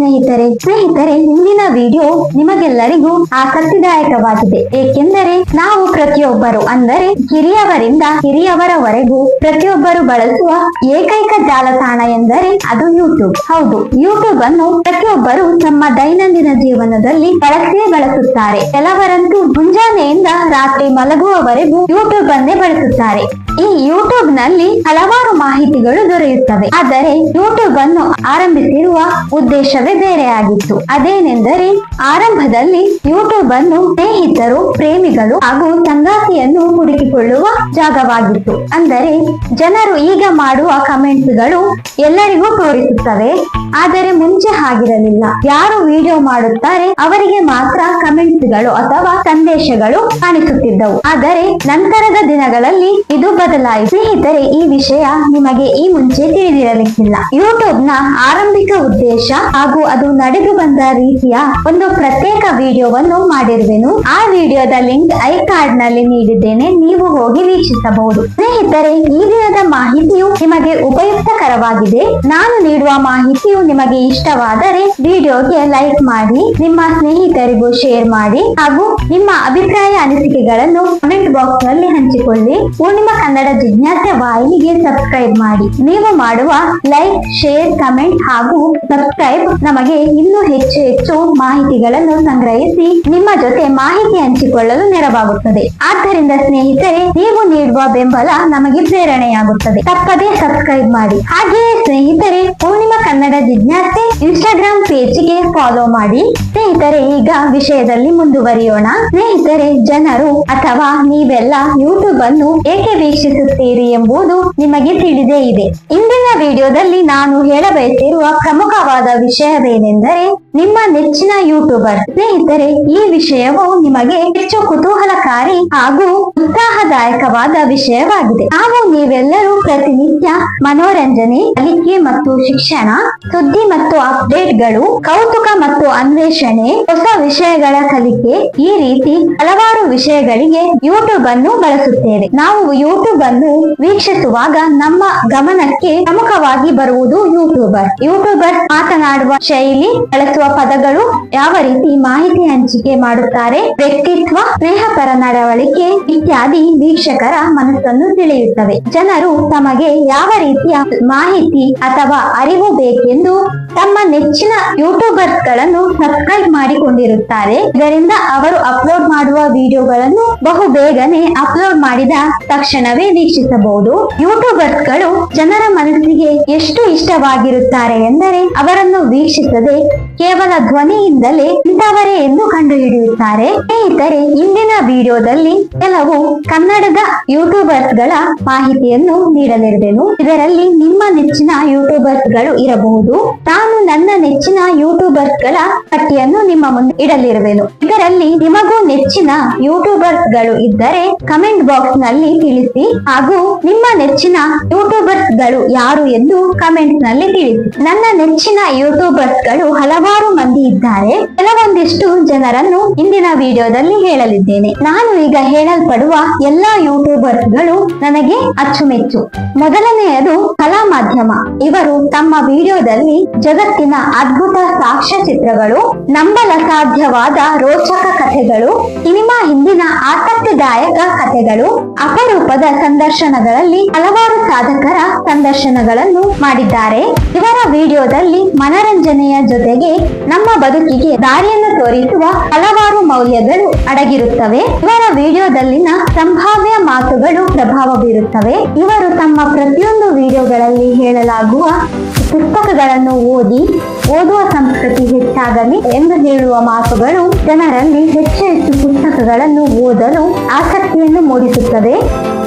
ಸ್ನೇಹಿತರೆ ಸ್ನೇಹಿತರೆ, ಇಂದಿನ ವಿಡಿಯೋ ನಿಮಗೆಲ್ಲರಿಗೂ ಆಸಕ್ತಿದಾಯಕವಾಗಿದೆ. ಏಕೆಂದರೆ ನಾವು ಪ್ರತಿಯೊಬ್ಬರು, ಅಂದರೆ ಹಿರಿಯವರಿಂದ ಹಿರಿಯವರವರೆಗೂ ಪ್ರತಿಯೊಬ್ಬರು ಬಳಸುವ ಏಕೈಕ ಜಾಲತಾಣ ಎಂದರೆ ಅದು ಯೂಟ್ಯೂಬ್ ಹೌದು ಯೂಟ್ಯೂಬ್ ಅನ್ನು ಪ್ರತಿಯೊಬ್ಬರು ತಮ್ಮ ದೈನಂದಿನ ಜೀವನದಲ್ಲಿ ಬಳಸೇ ಬಳಸುತ್ತಾರೆ. ಕೆಲವರಂತೂ ಮುಂಜಾನೆಯಿಂದ ರಾತ್ರಿ ಮಲಗುವವರೆಗೂ ಯೂಟ್ಯೂಬ್ ಅನ್ನೇ ಬಳಸುತ್ತಾರೆ. ಈ ಯೂಟ್ಯೂಬ್ನಲ್ಲಿ ಹಲವಾರು ಮಾಹಿತಿಗಳು ದೊರೆಯುತ್ತವೆ. ಆದರೆ ಯೂಟ್ಯೂಬ್ ಅನ್ನು ಆರಂಭಿಸಿರುವ ಉದ್ದೇಶವೇ ಬೇರೆಯಾಗಿತ್ತು. ಅದೇನೆಂದರೆ, ಆರಂಭದಲ್ಲಿ ಯೂಟ್ಯೂಬ್ ಅನ್ನು ಸ್ನೇಹಿತರು, ಪ್ರೇಮಿಗಳು ಹಾಗೂ ಸಂಗಾತಿಯನ್ನು ಹುಡುಕಿಕೊಳ್ಳುವ ಜಾಗವಾಗಿತ್ತು. ಅಂದರೆ, ಜನರು ಈಗ ಮಾಡುವ ಕಮೆಂಟ್ಗಳು ಎಲ್ಲರಿಗೂ ತೋರಿಸುತ್ತವೆ, ಆದರೆ ಮುಂಚೆ ಹಾಗಿರಲಿಲ್ಲ. ಯಾರು ವಿಡಿಯೋ ಮಾಡುತ್ತಾರೆ, ಅವರಿಗೆ ಮಾತ್ರ ಕಮೆಂಟ್ಗಳು ಅಥವಾ ಸಂದೇಶಗಳು ಕಾಣಿಸುತ್ತಿದ್ದವು. ಆದರೆ, ನಂತರದ ದಿನಗಳಲ್ಲಿ ಇದು ಬದಲಾಯಿತು ಸ್ನೇಹಿತರೆ, ಈ ವಿಷಯ ನಿಮಗೆ ಈ ಮುಂಚೆ ತಿಳಿದಿರಲಿಕ್ಕಿಲ್ಲ. ಯೂಟ್ಯೂಬ್ನ ಆರಂಭಿಕ ಉದ್ದೇಶ ಹಾಗೂ ಅದು ನಡೆದು ಬಂದ ರೀತಿಯ ಒಂದು ಪ್ರತ್ಯೇಕ ವಿಡಿಯೋವನ್ನು ಮಾಡಿರುವೆನು. ಆ ವಿಡಿಯೋದ ಲಿಂಕ್ ಐ ಕಾರ್ಡ್ನಲ್ಲಿ ನೀಡಿದ್ದೇನೆ. ನೀವು ಹೋಗಿ ವೀಕ್ಷಿಸಬಹುದು. ಸ್ನೇಹಿತರೆ, ಈ ದಿನದ ಮಾಹಿತಿಯು ನಿಮಗೆ ಉಪಯುಕ್ತಕರವಾಗಿದೆ. ನಾನು ನೀಡುವ ಮಾಹಿತಿಯು ನಿಮಗೆ ಇಷ್ಟವಾದರೆ ವಿಡಿಯೋಗೆ ಲೈಕ್ ಮಾಡಿ, ನಿಮ್ಮ ಸ್ನೇಹಿತರಿಗೂ ಶೇರ್ ಮಾಡಿ, ಹಾಗೂ ನಿಮ್ಮ ಅಭಿಪ್ರಾಯ ಅನಿಸಿಕೆಗಳನ್ನು ಕಮೆಂಟ್ ಬಾಕ್ಸ್ನಲ್ಲಿ ಹಂಚಿಕೊಳ್ಳಿ. ಪೂರ್ಣಿಮ ಕನ್ನಡ ಜಿಜ್ಞಾಸೆ ವಾಹಿನಿಗೆ ಸಬ್ಸ್ಕ್ರೈಬ್ ಮಾಡಿ. ನೀವು ಮಾಡುವ ಲೈಕ್, ಶೇರ್, ಕಮೆಂಟ್ ಹಾಗೂ ಸಬ್ಸ್ಕ್ರೈಬ್ ನಮಗೆ ಇನ್ನೂ ಹೆಚ್ಚು ಹೆಚ್ಚು ಮಾಹಿತಿಗಳನ್ನು ಸಂಗ್ರಹಿಸಿ ನಿಮ್ಮ ಜೊತೆ ಮಾಹಿತಿ ಹಂಚಿಕೊಳ್ಳಲು ನೆರವಾಗುತ್ತದೆ. ಆದ್ದರಿಂದ ಸ್ನೇಹಿತರೆ, ನೀವು ನೀಡುವ ಬೆಂಬಲ ನಮಗೆ ಪ್ರೇರಣೆಯಾಗುತ್ತದೆ. ತಪ್ಪದೇ ಸಬ್ಸ್ಕ್ರೈಬ್ ಮಾಡಿ. ಹಾಗೆಯೇ ಸ್ನೇಹಿತರೆ, ಪೂರ್ಣಿಮಾ ಕನ್ನಡ ಜಿಜ್ಞಾಸೆ ಇನ್ಸ್ಟಾಗ್ರಾಮ್ ಪೇಜ್ಗೆ ಫಾಲೋ ಮಾಡಿ. ಸ್ನೇಹಿತರೆ, ಈಗ ವಿಷಯದಲ್ಲಿ ಮುಂದುವರಿಯೋಣ. ಸ್ನೇಹಿತರೆ, ಜನರು ಅಥವಾ ನೀವೆಲ್ಲ ಯೂಟ್ಯೂಬ್ ಅನ್ನು ಏಕೆ ವೀಕ್ಷಿಸುತ್ತೀರಿ ಎಂಬುದು ನಿಮಗೆ ತಿಳಿದೇ ಇದೆ. ಇಂದಿನ ವಿಡಿಯೋದಲ್ಲಿ ನಾನು ಹೇಳಬಯಸಿರುವ ಪ್ರಮುಖವಾದ ವಿಷಯವೇನೆಂದರೆ ನಿಮ್ಮ ನೆಚ್ಚಿನ ಯೂಟ್ಯೂಬರ್ ಸ್ನೇಹಿತರೆ, ಈ ವಿಷಯವು ನಿಮಗೆ ಹೆಚ್ಚು ಕುತೂಹಲಕಾರಿ ಹಾಗೂ ಉತ್ಸಾಹದಾಯಕವಾದ ವಿಷಯವಾಗಿದೆ. ನಾವು ನೀವೆಲ್ಲರೂ ಪ್ರತಿನಿತ್ಯ ಮನೋರಂಜನೆ, ಕಲಿಕೆ ಮತ್ತು ಶಿಕ್ಷಣ, ಸುದ್ದಿ ಮತ್ತು ಅಪ್ಡೇಟ್ಗಳು, ಕೌತುಕ ಮತ್ತು ಅನ್ವೇಷಣೆ, ಹೊಸ ವಿಷಯಗಳ ಕಲಿಕೆ, ಈ ರೀತಿ ಹಲವಾರು ವಿಷಯಗಳಿಗೆ ಯೂಟ್ಯೂಬ್ ಅನ್ನು ಬಳಸುತ್ತೇವೆ. ನಾವು ಯೂಟ್ಯೂಬ್ ಅನ್ನು ವೀಕ್ಷಿಸುವಾಗ ನಮ್ಮ ಗಮನಕ್ಕೆ ಪ್ರಮುಖವಾಗಿ ಬರುವುದು ಯೂಟ್ಯೂಬರ್ ಯೂಟ್ಯೂಬರ್ ಮಾತನಾಡುವ ಶೈಲಿ ಬಳಸುವ ಪದಗಳು ಯಾವ ರೀತಿ ಮಾಹಿತಿ ಹಂಚಿಕೆ ಮಾಡುತ್ತಾರೆ, ವ್ಯಕ್ತಿತ್ವ, ಸ್ನೇಹಪರ ನಡವಳಿಕೆ ಇತ್ಯಾದಿ ವೀಕ್ಷಕರ ಮನಸ್ಸನ್ನು ತಿಳಿಯುತ್ತವೆ. ಜನರು ತಮಗೆ ಯಾವ ರೀತಿಯ ಮಾಹಿತಿ ಅಥವಾ ಅರಿವು ಬೇಕೆಂದು ತಮ್ಮ ನೆಚ್ಚಿನ ಯೂಟ್ಯೂಬರ್ಸ್ಗಳನ್ನು ಸಬ್ಸ್ಕ್ರೈಬ್ ಮಾಡಿಕೊಂಡಿರುತ್ತಾರೆ. ಇದರಿಂದ ಅವರು ಅಪ್ಲೋಡ್ ಮಾಡುವ ವಿಡಿಯೋಗಳನ್ನು ಬಹು ಬೇಗನೆ ಅಪ್ಲೋಡ್ ಮಾಡಿದ ತಕ್ಷಣವೇ ವೀಕ್ಷಿಸಬಹುದು. ಯೂಟ್ಯೂಬರ್ಸ್ಗಳು ಜನರ ಮನಸ್ಸಿಗೆ ಎಷ್ಟು ಇಷ್ಟವಾಗಿರುತ್ತಾರೆ ಎಂದರೆ ಅವರನ್ನು ವೀಕ್ಷಿಸದೆ ಕೇವಲ ಧ್ವನಿಯಿಂದಲೇ ಇಂಥವರೇ ಎಂದು ಕಂಡುಹಿಡಿಯುತ್ತಾರೆ. ಸ್ನೇಹಿತರೆ, ಇಂದಿನ ವಿಡಿಯೋದಲ್ಲಿ ಕೆಲವು ಕನ್ನಡದ ಯೂಟ್ಯೂಬರ್ಸ್ಗಳ ಮಾಹಿತಿಯನ್ನು ನೀಡಲಿರುವೆನು ಇದರಲ್ಲಿ ನಿಮ್ಮ ನೆಚ್ಚಿನ ಯೂಟ್ಯೂಬರ್ಸ್ಗಳು ಇರಬಹುದು. ನಾನು ನನ್ನ ನೆಚ್ಚಿನ ಯೂಟ್ಯೂಬರ್ಸ್ಗಳ ಪಟ್ಟಿಯನ್ನು ನಿಮ್ಮ ಮುಂದೆ ಇಡಲಿರುವೆನು. ಇದರಲ್ಲಿ ನಿಮಗೂ ನೆಚ್ಚಿನ ಯೂಟ್ಯೂಬರ್ಸ್ಗಳು ಇದ್ದರೆ ಕಮೆಂಟ್ ಬಾಕ್ಸ್ನಲ್ಲಿ ತಿಳಿಸಿ ಹಾಗೂ ನಿಮ್ಮ ನೆಚ್ಚಿನ ಯೂಟ್ಯೂಬರ್ಸ್ಗಳು ಯಾರು ಎಂದು ಕಮೆಂಟ್ನಲ್ಲಿ ತಿಳಿಸಿ. ನನ್ನ ನೆಚ್ಚಿನ ಗಳು ಹಲವಾರು ಮಂದಿ ಇದ್ದಾರೆ. ಕೆಲವೊಂದಿಷ್ಟು ಜನರನ್ನು ಇಂದಿನ ವಿಡಿಯೋದಲ್ಲಿ ಹೇಳಲಿದ್ದೇನೆ. ನಾನು ಈಗ ಹೇಳಲ್ಪಡುವ ಎಲ್ಲಾ ಯೂಟ್ಯೂಬರ್ಸ್ಗಳು ನನಗೆ ಅಚ್ಚುಮೆಚ್ಚು. ಮೊದಲನೆಯದು ಕಲಾ ಮಾಧ್ಯಮ ಇವರು ತಮ್ಮ ವಿಡಿಯೋದಲ್ಲಿ ಜಗತ್ತಿನ ಅದ್ಭುತ ಸಾಕ್ಷ್ಯಚಿತ್ರಗಳು ನಂಬಲ ಸಾಧ್ಯವಾದ ರೋಚಕ ಕಥೆಗಳು, ಸಿನಿಮಾ ಹಿಂದಿನ ಆಸಕ್ತಿದಾಯಕ ಕಥೆಗಳು, ಅಪರೂಪದ ಸಂದರ್ಶನಗಳಲ್ಲಿ ಹಲವಾರು ಸಾಧಕರ ಸಂದರ್ಶನಗಳನ್ನು ಮಾಡಿದ್ದಾರೆ. ಇವರ ವಿಡಿಯೋದಲ್ಲಿ ಮನರಂಜನೆಯ ಜೊತೆಗೆ ನಮ್ಮ ಬದುಕಿಗೆ ದಾರಿಯನ್ನು ತೋರಿಸುವ ಹಲವಾರು ಮೌಲ್ಯಗಳು ಅಡಗಿರುತ್ತವೆ. ಇವರ ವಿಡಿಯೋದಲ್ಲಿನ ಸಂಭಾವ್ಯ ಮಾತುಗಳು ಪ್ರಭಾವ ಬೀರುತ್ತವೆ. ಇವರು ತಮ್ಮ ಪ್ರತಿಯೊಂದು ವಿಡಿಯೋಗಳಲ್ಲಿ ಹೇಳಲಾಗುವ ಪುಸ್ತಕಗಳನ್ನು ಓದಿ, ಓದುವ ಸಂಸ್ಕೃತಿ ಹೆಚ್ಚಾಗಲಿ ಎಂದು ಹೇಳುವ ಮಾತುಗಳು ಜನರಲ್ಲಿ ಹೆಚ್ಚು ಹೆಚ್ಚು ಪುಸ್ತಕಗಳನ್ನು ಓದಲು ಆಸಕ್ತಿಯನ್ನು ಮೂಡಿಸುತ್ತದೆ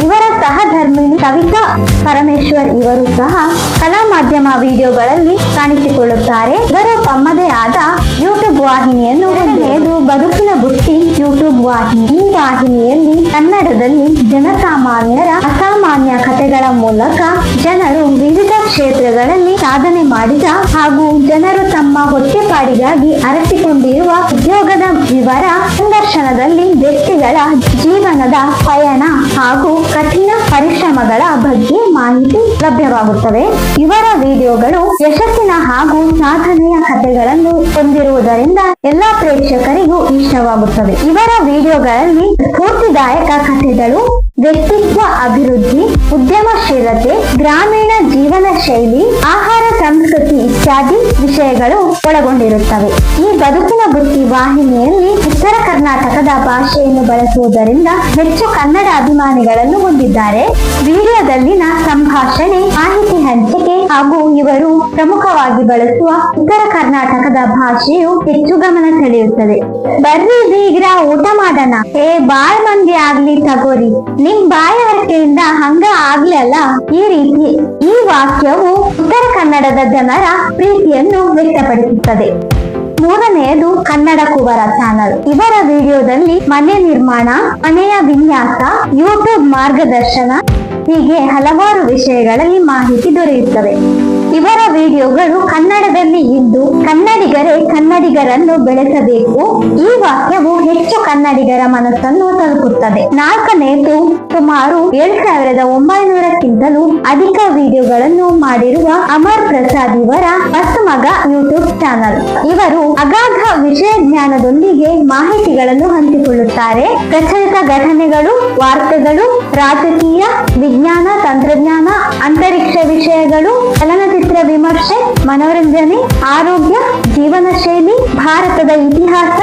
ಇವರ ಸಹಧರ್ಮಿಣಿ ಕವಿತಾ. ಪರಮೇಶ್ವರ್ ಇವರು ಸಹ ಕಲಾ ಮಾಧ್ಯಮ ವಿಡಿಯೋಗಳಲ್ಲಿ ಕಾಣಿಸಿಕೊಳ್ಳುತ್ತಾರೆ. ಇವರು ತಮ್ಮದೇ ಆದ ಯೂಟ್ಯೂಬ್ ವಾಹಿನಿಯನ್ನು ಹೊಂದಿದ್ದು ಬದುಕಿನ ಬುಟ್ಟಿ ಯೂಟ್ಯೂಬ್ ವಾಹಿನಿ ಈ ವಾಹಿನಿಯಲ್ಲಿ ಕನ್ನಡದಲ್ಲಿ ಜನಸಾಮಾನ್ಯರ ಅಸಾಮಾನ್ಯ ಕಥೆಗಳ ಮೂಲಕ ಜನರು ಸಾಧನೆ ಮಾಡಿದ ಹಾಗೂ ಜನರು ತಮ್ಮ ಹೊಟ್ಟೆಪಾಡಿಗಾಗಿ ಅರಸಿಕೊಂಡಿರುವ ಉದ್ಯೋಗದ ವಿವರ ಸಂದರ್ಶನದಲ್ಲಿ ವ್ಯಕ್ತಿಗಳ ಜೀವನದ ಪಯಣ ಹಾಗೂ ಕಠಿಣ ಪರಿಶ್ರಮಗಳ ಬಗ್ಗೆ ಮಾಹಿತಿ ಲಭ್ಯವಾಗುತ್ತವೆ. ಇವರ ವಿಡಿಯೋಗಳು ಯಶಸ್ಸಿನ ಹಾಗೂ ಸಾಧನೆಯ ಕಥೆಗಳನ್ನು ಹೊಂದಿರುವುದರಿಂದ ಎಲ್ಲಾ ಪ್ರೇಕ್ಷಕರಿಗೂ ಇಷ್ಟವಾಗುತ್ತವೆ. ಇವರ ವಿಡಿಯೋಗಳಲ್ಲಿ ಸ್ಫೂರ್ತಿದಾಯಕ ಕಥೆಗಳು ವ್ಯಕ್ತಿತ್ವ ಅಭಿವೃದ್ಧಿ ಉದ್ಯಮಶೀಲತೆ ಗ್ರಾಮೀಣ ಜೀವನ ಶೈಲಿ ಆಹಾರ ಸಂಸ್ಕೃತಿ ಇತ್ಯಾದಿ ವಿಷಯಗಳು ಒಳಗೊಂಡಿರುತ್ತವೆ. ಈ ಬದುಕಿನ ಬುತ್ತಿ ವಾಹಿನಿಯಲ್ಲಿ ಉತ್ತರ ಕರ್ನಾಟಕದ ಭಾಷೆಯನ್ನು ಬಳಸುವುದರಿಂದ ಹೆಚ್ಚು ಕನ್ನಡ ಅಭಿಮಾನಿಗಳನ್ನು ಹೊಂದಿದ್ದಾರೆ. ವಿಡಿಯೋದಲ್ಲಿನ ಸಂಭಾಷಣೆ, ಮಾಹಿತಿ ಹಂಚಿಕೆ ಹಾಗೂ ಇವರು ಪ್ರಮುಖವಾಗಿ ಬಳಸುವ ಉತ್ತರ ಕರ್ನಾಟಕದ ಭಾಷೆಯು ಹೆಚ್ಚು ಗಮನ ಸೆಳೆಯುತ್ತದೆ. ಬರ್ರಿ ಬೀಗ್ರ ಊಟ ಮಾಡೋಣ. ಏ ಬಾಳ್ ಮಂದಿ ಆಗ್ಲಿ ತಗೋರಿ. ನಿಮ್ ಬಾಯ ಹರಕೆಯಿಂದ ಹಂಗ ಅಲ್ಲ? ಈ ರೀತಿ ಈ ವಾಕ್ಯವು ಉತ್ತರ ಕನ್ನಡದ ಜನರ ಪ್ರೀತಿಯನ್ನು ವ್ಯಕ್ತಪಡಿಸುತ್ತದೆ. ಮೂರನೆಯದು ಕನ್ನಡ ಕುವರ ಚಾನಲ್ ಇವರ ವಿಡಿಯೋದಲ್ಲಿ ಮನೆ ನಿರ್ಮಾಣ, ಮನೆಯ ವಿನ್ಯಾಸ ಯೂಟ್ಯೂಬ್ ಮಾರ್ಗದರ್ಶನ, ಹೀಗೆ ಹಲವಾರು ವಿಷಯಗಳಲ್ಲಿ ಮಾಹಿತಿ ದೊರೆಯುತ್ತವೆ ಇವರ ವಿಡಿಯೋಗಳು ಕನ್ನಡದಲ್ಲಿ ಇದ್ದು ಕನ್ನಡಿಗರೇ ಕನ್ನಡಿಗರನ್ನು ಬೆಳೆಸಬೇಕು. ಈ ವಾಕ್ಯವು ಹೆಚ್ಚು ಕನ್ನಡಿಗರ ಮನಸ್ಸನ್ನು ತಲುಪುತ್ತದೆ. ನಾಲ್ಕನೆಯದು ಸುಮಾರು ಏಳು ಸಾವಿರದ ಒಂಬೈನೂರಕ್ಕಿಂತಲೂ ಅಧಿಕ ವಿಡಿಯೋಗಳನ್ನು ಮಾಡಿರುವ ಅಮರ್ ಪ್ರಸಾದ್ ಇವರ ಹೊಸ ಮಗ ಯೂಟ್ಯೂಬ್ ಚಾನಲ್. ಇವರು ಅಗಾಧ ವಿಷಯ ಜ್ಞಾನದೊಂದಿಗೆ ಮಾಹಿತಿಗಳನ್ನು ಹಂಚಿಕೊಳ್ಳುತ್ತಾರೆ. ಪ್ರಚಲಿತ ಘಟನೆಗಳು, ವಾರ್ತೆಗಳು, ರಾಜಕೀಯ, ವಿಜ್ಞಾನ, ತಂತ್ರಜ್ಞಾನ, ಅಂತರಿಕ್ಷ ವಿಷಯಗಳು, ಚಲನಚಿತ್ರ ವಿಮರ್ಶೆ, ಮನೋರಂಜನೆ, ಆರೋಗ್ಯ ಜೀವನ ಶೈಲಿ ಭಾರತದ ಇತಿಹಾಸ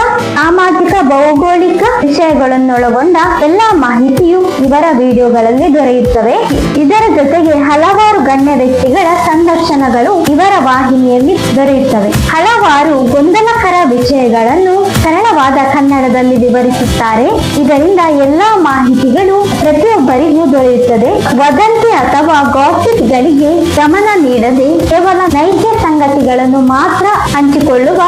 ಭೌಗೋಳಿಕ ವಿಷಯಗಳನ್ನೊಳಗೊಂಡ ಎಲ್ಲಾ ಮಾಹಿತಿಯು ಇವರ ವಿಡಿಯೋಗಳಲ್ಲಿ ದೊರೆಯುತ್ತವೆ. ಇದರ ಜೊತೆಗೆ ಹಲವಾರು ಗಣ್ಯ ವ್ಯಕ್ತಿಗಳ ಸಂದರ್ಶನಗಳು ಇವರ ವಾಹಿನಿಯಲ್ಲಿ ದೊರೆಯುತ್ತವೆ. ಹಲವಾರು ಗೊಂದಲಕರ ವಿಷಯಗಳನ್ನು ಸರಳವಾದ ಕನ್ನಡದಲ್ಲಿ ವಿವರಿಸುತ್ತಾರೆ. ಇದರಿಂದ ಎಲ್ಲಾ ಮಾಹಿತಿಗಳು ಪ್ರತಿಯೊಬ್ಬರಿಗೂ ದೊರೆಯುತ್ತದೆ. ವದಂತಿ ಅಥವಾ ಗಾಸಿಪ್ಗಳಿಗೆ ಗಮನ ನೀಡದೆ ಕೇವಲ ನೈಜ ಸಂಗತಿಗಳನ್ನು ಮಾತ್ರ ಹಂಚಿಕೊಳ್ಳುವ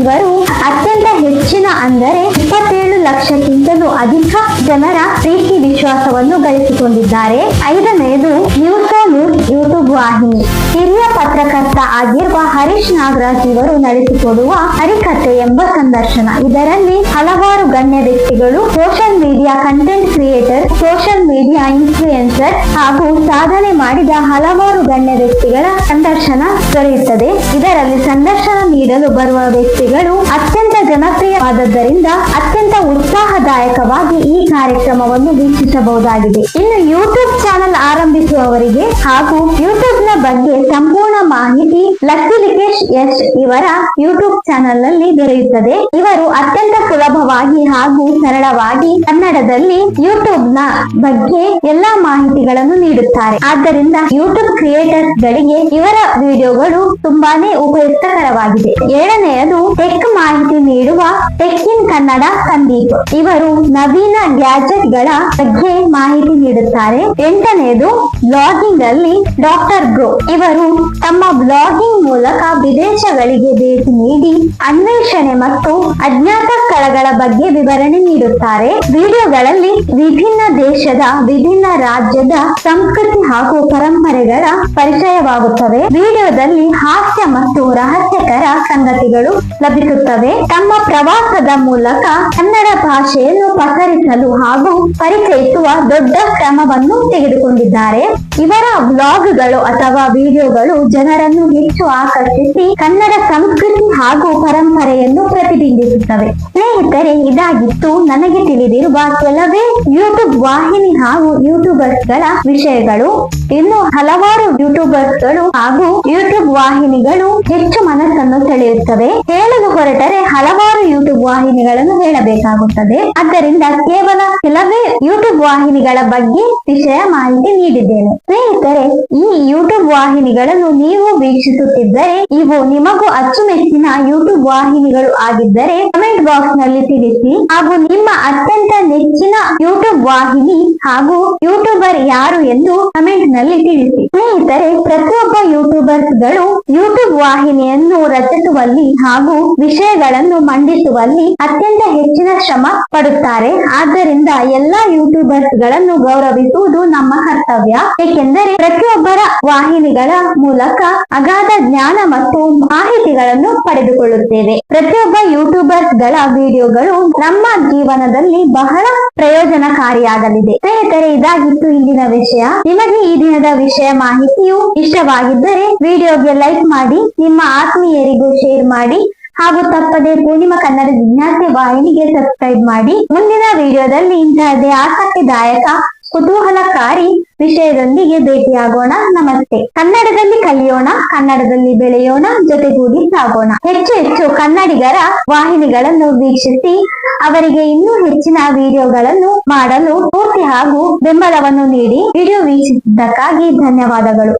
ಇವರು ಅತ್ಯಂತ ಹೆಚ್ಚಿನ ಅಂದರೆ ಇಪ್ಪತ್ತೇಳು ಲಕ್ಷಕ್ಕಿಂತಲೂ ಅಧಿಕ ಜನರ ಪ್ರೀತಿ ವಿಶ್ವಾಸವನ್ನು ಗಳಿಸಿಕೊಂಡಿದ್ದಾರೆ. ಐದನೆಯದು ನ್ಯೂಸ್ ನ್ಯೂಸ್ ಯೂಟ್ಯೂಬ್ ವಾಹಿನಿ. ಹಿರಿಯ ಪತ್ರಕರ್ತ ಆಗಿರುವ ಹರೀಶ್ ನಾಗರಾಜ್ ಇವರು ನಡೆಸಿಕೊಡುವ ಹರಿಕಥೆ ಎಂಬ ಸಂದರ್ಶನ. ಇದರಲ್ಲಿ ಹಲವಾರು ಗಣ್ಯ ವ್ಯಕ್ತಿಗಳು social media content creator social media influencer ಹಾಗೂ ಸಾಧನೆ ಮಾಡಿದ ಹಲವಾರು ಗಣ್ಯ ವ್ಯಕ್ತಿಗಳ ಸಂದರ್ಶನ ದೊರೆಯುತ್ತದೆ. ಇದರಲ್ಲಿ ಸಂದರ್ಶನ ನೀಡಲು ಬರುವ ವ್ಯಕ್ತಿಗಳು ಅತ್ಯಂತ ಜನಪ್ರಿಯವಾದದ್ದರಿಂದ ಅತ್ಯಂತ ಉತ್ಸಾಹದಾಯಕವಾಗಿ ಈ ಕಾರ್ಯಕ್ರಮವನ್ನು ವೀಕ್ಷಿಸಬಹುದಾಗಿದೆ. ಇನ್ನು ಯೂಟ್ಯೂಬ್ ಚಾನೆಲ್ ಆರಂಭಿಸುವವರಿಗೆ ಹಾಗೂ ಯೂಟ್ಯೂಬ್ನ ಬಗ್ಗೆ ಸಂಪೂರ್ಣ ಮಾಹಿತಿ ಲಕ್ಕಿ ಲಿಕೇಶ್ ಯಶ್ ಇವರ ಯೂಟ್ಯೂಬ್ ಚಾನೆಲ್ನಲ್ಲಿ ದೊರೆಯುತ್ತದೆ. ಇವರು ಅತ್ಯಂತ ಸುಲಭವಾಗಿ ಹಾಗೂ ಸರಳವಾಗಿ ಕನ್ನಡದಲ್ಲಿ ಯೂಟ್ಯೂಬ್ನ ಬಗ್ಗೆ ಎಲ್ಲಾ ಮಾಹಿತಿಗಳನ್ನು ನೀಡುತ್ತಾರೆ. ಆದ್ದರಿಂದ ಯೂಟ್ಯೂಬ್ ಕ್ರಿಯೇಟರ್ ಗಳಿಗೆ ಇವರ ವಿಡಿಯೋಗಳು ತುಂಬಾನೇ ಉಪಯುಕ್ತಕರವಾಗಿದೆ. ಏಳನೆಯದು ಟೆಕ್ ಮಾಹಿತಿ ನೀಡುವ ಟೆಕ್ ಇನ್ ಕನ್ನಡ ಸಂದೀಪ್ ಇವರು ನವೀನ ಗ್ಯಾಜೆಟ್ಗಳ ಬಗ್ಗೆ ಮಾಹಿತಿ ನೀಡುತ್ತಾರೆ. ಎಂಟನೇದು ಬ್ಲಾಗಿಂಗ್ ಅಲ್ಲಿ ಡಾಕ್ಟರ್ ಬ್ರೋ. ಇವರು ತಮ್ಮ ಬ್ಲಾಗಿಂಗ್ ಮೂಲಕ ವಿದೇಶಗಳಿಗೆ ಭೇಟಿ ನೀಡಿ ಅನ್ವೇಷಣೆ ಮತ್ತು ಅಜ್ಞಾತ ಸ್ಥಳಗಳ ಬಗ್ಗೆ ವಿವರಣೆ ನೀಡುತ್ತಾರೆ. ವಿಡಿಯೋಗಳಲ್ಲಿ ವಿಭಿನ್ನ ದೇಶದ, ವಿಭಿನ್ನ ರಾಜ್ಯದ ಸಂಸ್ಕೃತಿ ಹಾಗೂ ಪರಂಪರೆಗಳ ಪರಿಚಯವಾಗುತ್ತವೆ. ವಿಡಿಯೋದಲ್ಲಿ ಹಾಸ್ಯ ಮತ್ತು ರಹಸ್ಯಕರ ಸಂಗತಿಗಳು ಲಭಿಸುತ್ತವೆ. ತಮ್ಮ ಪ್ರವಾಸದ ಮೂಲಕ ಕನ್ನಡ ಭಾಷೆಯನ್ನು ಪಸರಿಸಲು ಹಾಗೂ ಪರಿಚಯಿಸುವ ದೊಡ್ಡ ಕ್ರಮವನ್ನು ತೆಗೆದುಕೊಂಡಿದ್ದಾರೆ. ಇವರ ಬ್ಲಾಗ್ಗಳು ಅಥವಾ ವಿಡಿಯೋಗಳು ಜನರನ್ನು ಹೆಚ್ಚು ಆಕರ್ಷಿಸಿ ಕನ್ನಡ ಸಂಸ್ಕೃತಿ ಹಾಗೂ ಪರಂಪರೆಯನ್ನು ಪ್ರತಿಬಿಂಬಿಸುತ್ತವೆ. ಸ್ನೇಹಿತರೆ, ಇದಾಗಿತ್ತು ನನಗೆ ತಿಳಿದಿರುವ ಕೆಲವೇ ಯೂಟ್ಯೂಬ್ ವಾಹಿನಿ ಹಾಗೂ ಯೂಟ್ಯೂಬರ್ಸ್ಗಳ ವಿಷಯಗಳು. ಇನ್ನು ಹಲವಾರು ಯೂಟ್ಯೂಬರ್ಸ್ಗಳು ಹಾಗೂ ಯೂಟ್ಯೂಬ್ ವಾಹಿನಿಗಳು ಹೆಚ್ಚು ಮನಸ್ಸನ್ನು ಸೆಳೆಯುತ್ತವೆ. ಹೇಳಲು ಹೊರಟರೆ ಹಲವಾರು ಯೂಟ್ಯೂಬ್ ವಾಹಿನಿಗಳನ್ನು ಹೇಳಬೇಕಾಗುತ್ತದೆ. ಆದ್ದರಿಂದ ಕೇವಲ ಕೆಲವೇ ಯೂಟ್ಯೂಬ್ ವಾಹಿನಿಗಳ ಬಗ್ಗೆ ವಿಷಯ ಮಾಹಿತಿ ನೀಡಿದ್ದೇನೆ. ಸ್ನೇಹಿತರೆ, ಈ ಯೂಟ್ಯೂಬ್ ವಾಹಿನಿಗಳನ್ನು ನೀವು ವೀಕ್ಷಿಸುತ್ತಿದ್ದರೆ, ಇವು ನಿಮಗೂ ಅಚ್ಚುಮೆಚ್ಚಿನ ಯೂಟ್ಯೂಬ್ ವಾಹಿನಿಗಳು ಆಗಿದ್ದರೆ ಕಮೆಂಟ್ ಬಾಕ್ಸ್ನಲ್ಲಿ ತಿಳಿಸಿ. ಹಾಗೂ ನಿಮ್ಮ ಅತ್ಯಂತ ನೆಚ್ಚಿನ ಯೂಟ್ಯೂಬ್ ವಾಹಿನಿ ಹಾಗೂ ಯೂಟ್ಯೂಬರ್ ಯಾರು ಎಂದು ಕಮೆಂಟ್ ನಲ್ಲಿ ತಿಳಿಸಿ ಸ್ನೇಹಿತರೆ, ಪ್ರತಿಯೊಬ್ಬ ಯೂಟ್ಯೂಬರ್ಸ್ಗಳು ಯೂಟ್ಯೂಬ್ ವಾಹಿನಿಯನ್ನು ರಚಿಸುವಲ್ಲಿ ಹಾಗೂ ವಿಷಯಗಳನ್ನು ಮಂಡಿಸುವಲ್ಲಿ ಅತ್ಯಂತ ಹೆಚ್ಚಿನ ಶ್ರಮ ಪಡುತ್ತಾರೆ. ಆದ್ದರಿಂದ ಎಲ್ಲಾ ಯೂಟ್ಯೂಬರ್ಸ್ಗಳನ್ನು ಗೌರವಿಸುವುದು ನಮ್ಮ ಕರ್ತವ್ಯ. ಏಕೆಂದರೆ ಪ್ರತಿಯೊಬ್ಬರ ವಾಹಿನಿಗಳ ಮೂಲಕ ಅಗಾಧ ಜ್ಞಾನ ಮತ್ತು ಮಾಹಿತಿಗಳನ್ನು ಪಡೆದುಕೊಳ್ಳುತ್ತೇವೆ. ಪ್ರತಿಯೊಬ್ಬ ಯೂಟ್ಯೂಬರ್ಸ್ಗಳ ವಿಡಿಯೋಗಳು ನಮ್ಮ ಜೀವನದಲ್ಲಿ ಬಹಳ ಪ್ರಯೋಜನಕಾರಿಯಾಗಲಿದೆ. ಸ್ನೇಹಿತರೆ, ಇದಾಗಿತ್ತು ಇಂದಿನ ವಿಷಯ. ನಿಮಗೆ ಈ ದಿನದ ವಿಷಯ ಮಾಹಿತಿಯು ಇಷ್ಟವಾಗಿದ್ದರೆ ವಿಡಿಯೋಗೆ ಲೈಕ್ ಮಾಡಿ, ನಿಮ್ಮ ಆತ್ಮೀಯರಿಗೂ ಶೇರ್ ಮಾಡಿ, ಹಾಗೂ ತಪ್ಪದೆ ಪೂರ್ಣಿಮಾ ಕನ್ನಡ ಜಿಜ್ಞಾಸೆ ವಾಹಿನಿಗೆ ಸಬ್ಸ್ಕ್ರೈಬ್ ಮಾಡಿ. ಮುಂದಿನ ವಿಡಿಯೋದಲ್ಲಿ ಇಂತಹದೇ ಆಸಕ್ತಿದಾಯಕ ಕುತೂಹಲಕಾರಿ ವಿಷಯದೊಂದಿಗೆ ಭೇಟಿಯಾಗೋಣ. ನಮಸ್ತೆ. ಕನ್ನಡದಲ್ಲಿ ಕಲಿಯೋಣ, ಕನ್ನಡದಲ್ಲಿ ಬೆಳೆಯೋಣ, ಜೊತೆಗೂಡಿ ಸಾಗೋಣ. ಹೆಚ್ಚು ಹೆಚ್ಚು ಕನ್ನಡಿಗರ ವಾಹಿನಿಗಳನ್ನು ವೀಕ್ಷಿಸಿ, ಅವರಿಗೆ ಇನ್ನೂ ಹೆಚ್ಚಿನ ವಿಡಿಯೋಗಳನ್ನು ಮಾಡಲು ಸ್ಫೂರ್ತಿ ಹಾಗೂ ಬೆಂಬಲವನ್ನು ನೀಡಿ, ವಿಡಿಯೋ ವೀಕ್ಷಿಸಿದ್ದಕ್ಕಾಗಿ ಧನ್ಯವಾದಗಳು.